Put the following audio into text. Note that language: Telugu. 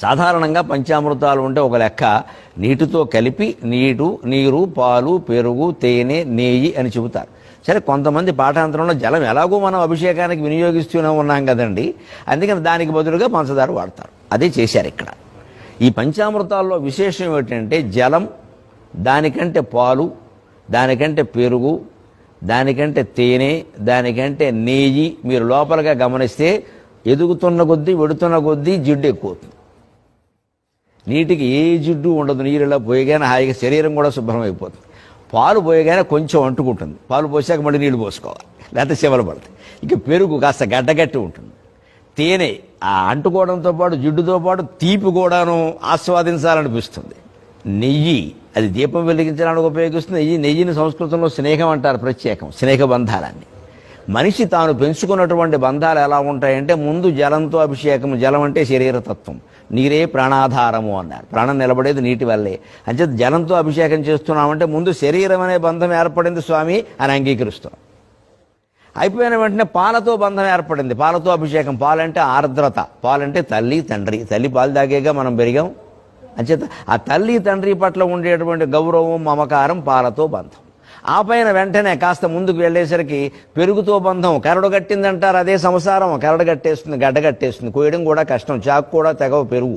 సాధారణంగా పంచామృతాలు ఉంటే ఒక లెక్క నీటితో కలిపి నీటు నీరు పాలు పెరుగు తేనె నెయ్యి అని చెబుతారు. సరే కొంతమంది పాఠాంతరంలో జలం ఎలాగో మనం అభిషేకానికి వినియోగిస్తూనే ఉన్నాం కదండి. అందుకని దానికి బదులుగా పంచదార వాడతారు. అదే చేశారు ఇక్కడ. ఈ పంచామృతాల్లో విశేషం ఏమిటంటే జలం దానికంటే పాలు దానికంటే పెరుగు దానికంటే తేనె దానికంటే నెయ్యి మీరు లోపలగా గమనిస్తే ఎదుగుతున్న కొద్దీ వెడుతున్న కొద్దీ జిడ్డు ఎక్కువ అవుతుంది నీటికి ఏ జిడ్డు ఉండదు నీరులో పోయగానే హాయిగా శరీరం కూడా శుభ్రం అయిపోతుంది. పాలు పోయగానే కొంచెం అంటుకుంటుంది. పాలు పోసాక మళ్ళీ నీళ్ళు పోసుకోవాలి. లేకపోతే శివలు పడతాయి. ఇక పెరుగు కాస్త గడ్డగట్టి ఉంటుంది. తేనె ఆ అంటుకోవడంతో పాటు జిడ్డుతో పాటు తీపి కూడాను ఆస్వాదించాలనిపిస్తుంది. నెయ్యి అది దీపం వెలిగించడానికి ఉపయోగిస్తుంది నెయ్యి నెయ్యిని సంస్కృతంలో స్నేహం అంటారు ప్రత్యేకం స్నేహ బంధాలన్నీ. మనిషి తాను పెంచుకున్నటువంటి బంధాలు ఎలా ఉంటాయంటే ముందు జలంతో అభిషేకం జలం అంటే శరీరతత్వం. నీరే ప్రాణాధారము అన్నారు. ప్రాణం నిలబడేది నీటి వల్లే. అంటే జలంతో అభిషేకం చేస్తున్నామంటే ముందు శరీరం అనే బంధం ఏర్పడింది స్వామి అని అంగీకరిస్తాం. అయిపోయిన వెంటనే పాలతో బంధం ఏర్పడింది. పాలతో అభిషేకం. పాలంటే ఆర్ద్రత. పాలంటే తల్లి తండ్రి. తల్లి పాలు తాగేగా మనం పెరిగాం. అంచేత ఆ తల్లి తండ్రి పట్ల ఉండేటువంటి గౌరవం మమకారం పాలతో బంధం. ఆ పైన వెంటనే కాస్త ముందుకు వెళ్ళేసరికి పెరుగుతో బంధం కరడు కట్టిందంటారు అదే సంసారం. కరడు కట్టేస్తుంది గడ్డ కట్టేస్తుంది. కోయడం కూడా కష్టం చాకు కూడా తెగవ పెరుగు.